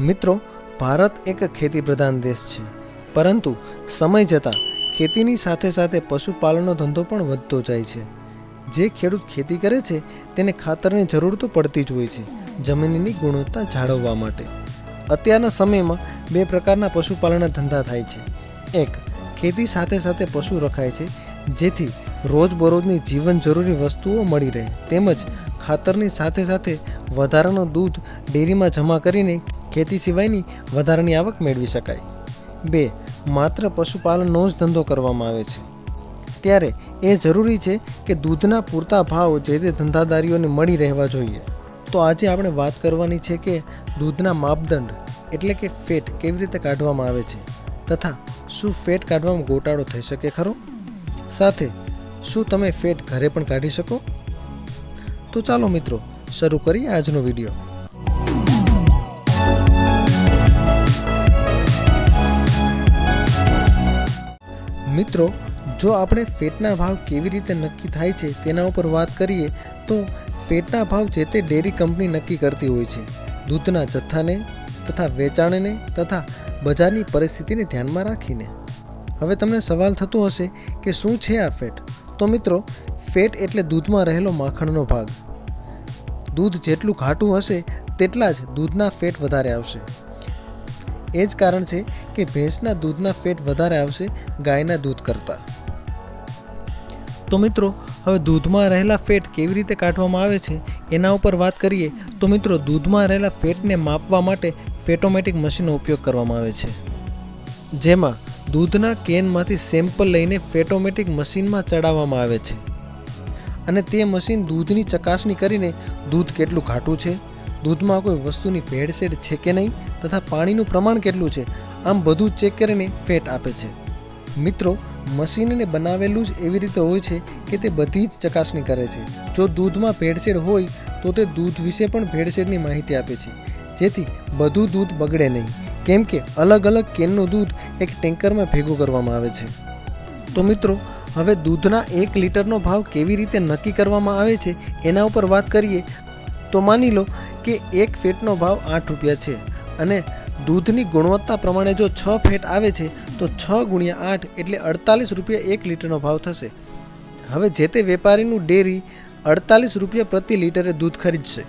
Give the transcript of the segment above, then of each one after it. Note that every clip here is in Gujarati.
મિત્રો, ભારત એક ખેતી પ્રધાન દેશ છે. પરંતુ સમય જતાં ખેતીની સાથે સાથે પશુપાલનનો ધંધો પણ વધતો જાય છે. જે ખેડૂત ખેતી કરે છે, તેને ખાતરની જરૂર તો પડતી જ હોય છે, જમીનની ગુણવત્તા જાળવવા માટે. અત્યારના સમયમાં બે પ્રકારના પશુપાલનના ધંધા થાય છે. એક, ખેતી સાથે સાથે પશુ રખાય છે, જેથી રોજબરોજની જીવન જરૂરી વસ્તુઓ મળી રહે. તેમજ ખાતરની સાથે સાથે વધારાનું દૂધ ડેરીમાં જમા કરીને ખેતી સિવાયની વધારાની આવક મેળવી શકાય. બે, માત્ર પશુપાલનનો જ ધંધો કરવામાં આવે છે. ત્યારે એ જરૂરી છે કે દૂધના પૂરતા ભાવ જે તે ધંધાદારીઓને મળી રહેવા જોઈએ. તો આજે આપણે વાત કરવાની છે કે દૂધના માપદંડ એટલે કે ફેટ કેવી રીતે કાઢવામાં આવે છે તથા શું ફેટ કાઢવામાં ગોટાળો થઈ શકે ખરો? સાથે, શું તમે ફેટ ઘરે પણ કાઢી શકો? તો ચાલો મિત્રો, શરૂ કરીએ આજનો વીડિયો. મિત્રો, જો આપણે ફેટના ભાવ કેવી રીતે નક્કી થાય છે તેના ઉપર વાત કરીએ, તો ફેટના ભાવ જે તે ડેરી કંપની નક્કી કરતી હોય છે. દૂધના જથ્થાને તથા વેચાણને તથા બજારની પરિસ્થિતિને ધ્યાનમાં રાખીને. હવે તમને સવાલ થતો હશે કે શું છે આ ફેટ? તો મિત્રો, ફેટ એટલે દૂધમાં રહેલો માખણનો ભાગ. દૂધ જેટલું ઘાટું હશે, તેટલા જ દૂધના ફેટ વધારે આવશે. એ જ કારણ છે કે ભેંસના દૂધના ફેટ વધારે આવશે, ગાયના દૂધ કરતાં. તો મિત્રો, હવે દૂધમાં રહેલા ફેટ કેવી રીતે કાઢવામાં આવે છે, એના ઉપર વાત કરીએ, તો મિત્રો, દૂધમાં રહેલા ફેટને માપવા માટે ફેટોમેટિક મશીનનો ઉપયોગ કરવામાં આવે છે. જેમાં દૂધના કેનમાંથી સેમ્પલ લઈને ફેટોમેટિક મશીનમાં ચડાવવામાં આવે છે. અને તે મશીન દૂધની ચકાસણી કરીને દૂધ કેટલું ઘાટું છે દૂધમાં કોઈ વસ્તુની ભેળસેળ છે કે નહીં તથા પાણીનું પ્રમાણ કેટલું છે, આમ બધું ચેક કરીને ફેટ આપે છે. મિત્રો મશીનને બનાવેલું જ એવી રીતે હોય છે કે તે બધી જ ચકાસણી કરે છે. જો દૂધમાં ભેળસેળ હોય, તો તે દૂધ વિશે પણ ભેળસેળની માહિતી આપે છે. જેથી બધું દૂધ બગડે નહીં. કેમ કે અલગ અલગ કેનનું દૂધ એક ટેન્કરમાં ભેગું કરવામાં આવે છે. તો મિત્રો, હવે દૂધના એક લીટરનો ભાવ કેવી રીતે નક્કી કરવામાં આવે છે, એના ઉપર વાત કરીએ તો માની લો કે એક ફેટનો ભાવ આઠ રૂપિયા છે અને દૂધની ગુણવત્તા પ્રમાણે જો છ ફેટ આવે છે, તો છ ગુણ્યા આઠ એટલે અડતાલીસ રૂપિયા એક લીટરનો ભાવ થશે. હવે જે તે વેપારીનું ડેરી અડતાલીસ રૂપિયા પ્રતિ લીટરે દૂધ ખરીદશે.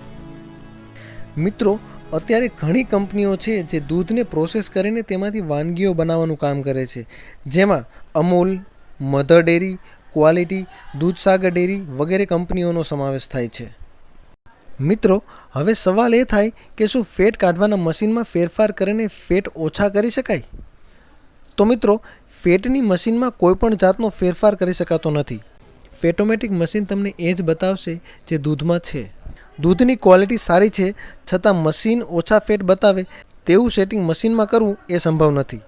મિત્રો, અત્યારે ઘણી કંપનીઓ છે જે દૂધને પ્રોસેસ કરીને તેમાંથી વાનગીઓ બનાવવાનું કામ કરે છે. જેમાં Amul, Mother Dairy, Kwality, Dudhsagar dairy વગેરે કંપનીઓનો સમાવેશ થાય છે. મિત્રો, હવે સવાલ એ થાય કે શું ફેટ કાઢવાના મશીનમાં ફેરફાર કરીને ફેટ ઓછા કરી શકાય? તો મિત્રો, ફેટની મશીનમાં કોઈ પણ જાતનો ફેરફાર કરી શકાતો નથી. ફેટોમેટિક મશીન તમને એ જ બતાવશે જે દૂધમાં છે. દૂધની ક્વોલિટી સારી છે, છતાં મશીન ઓછા ફેટ બતાવે તેવું સેટિંગ મશીનમાં કરવું એ સંભવ નથી.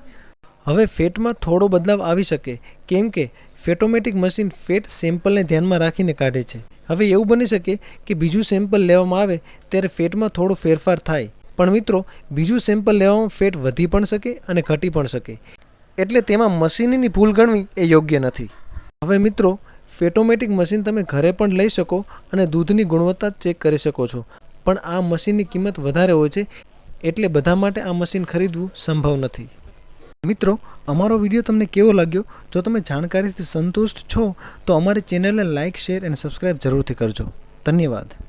હવે ફેટમાં થોડો બદલાવ આવી શકે, કેમ કે ફેટોમેટિક મશીન ફેટ સેમ્પલને ધ્યાનમાં રાખીને કાઢે છે. હવે એવું બની શકે કે બીજું સેમ્પલ લેવામાં આવે ત્યારે ફેટમાં થોડો ફેરફાર થાય. પણ મિત્રો, બીજું સેમ્પલ લેવામાં ફેટ વધી પણ શકે અને ઘટી પણ શકે. એટલે તેમાં મશીનની ભૂલ ગણવી એ યોગ્ય નથી. હવે મિત્રો, ફેટોમેટિક મશીન તમે ઘરે પણ લઈ શકો અને દૂધની ગુણવત્તા ચેક કરી શકો છો. પણ આ મશીનની કિંમત વધારે હોય છે, એટલે બધા માટે આ મશીન ખરીદવું સંભવ નથી. મિત્રો, અમારો વીડિયો તમને કેવો લાગ્યો? જો તમે જાણકારીથી સંતુષ્ટ છો, તો અમારી ચેનલને લાઇક શેર અને સબસ્ક્રાઈબ જરૂરથી કરજો. ધન્યવાદ.